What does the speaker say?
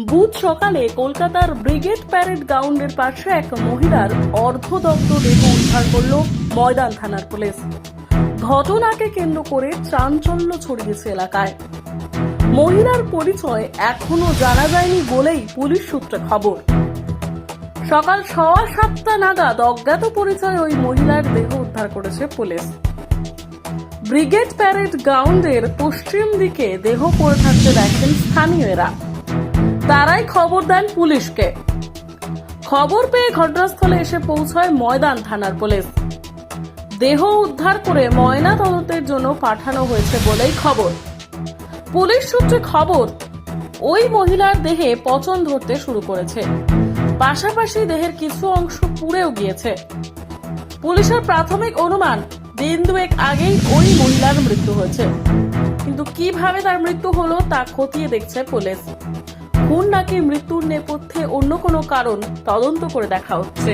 বুধ সকালে কলকাতার ব্রিগেড প্যারেড গ্রাউন্ডের পাশে এক মহিলার অর্ধদগ্ধ দেহ উদ্ধার করল ময়দান থানার পুলিশ। ঘটনাকে কেন্দ্র করে চাঞ্চল্য ছড়িয়েছে এলাকায়। মহিলার পরিচয় এখনও জানা যায়নি বলেই পুলিশ সূত্রে খবর। সকাল সওয়া সাতটা নাগাদ অজ্ঞাত পরিচয় ওই মহিলার দেহ উদ্ধার করেছে পুলিশ। ব্রিগেড প্যারেড গ্রাউন্ডের পশ্চিম দিকে দেহ পড়ে থাকতে দেখেন স্থানীয়রা। তারাই খবর দেন পুলিশকে। খবর পেয়ে ঘটনাস্থলে এসে পৌঁছয় ময়দান থানার পুলিশ। দেহ উদ্ধার করে ময়না তদন্তের জন্য পাঠানো হয়েছে বলেই খবর। পুলিশ সূত্রে খবর, ওই মহিলার দেহে পচন ধরতে শুরু করেছে। পাশাপাশি দেহের কিছু অংশ পুড়েও গিয়েছে। পুলিশের প্রাথমিক অনুমান, দিন দুয়েক আগেই ওই মহিলার মৃত্যু হয়েছে। কিন্তু কীভাবে তার মৃত্যু হলো তা খতিয়ে দেখছে পুলিশ। নাকি মৃত্যুর নেপথ্যে অন্য কোনো কারণ তদন্ত করে দেখা হচ্ছে।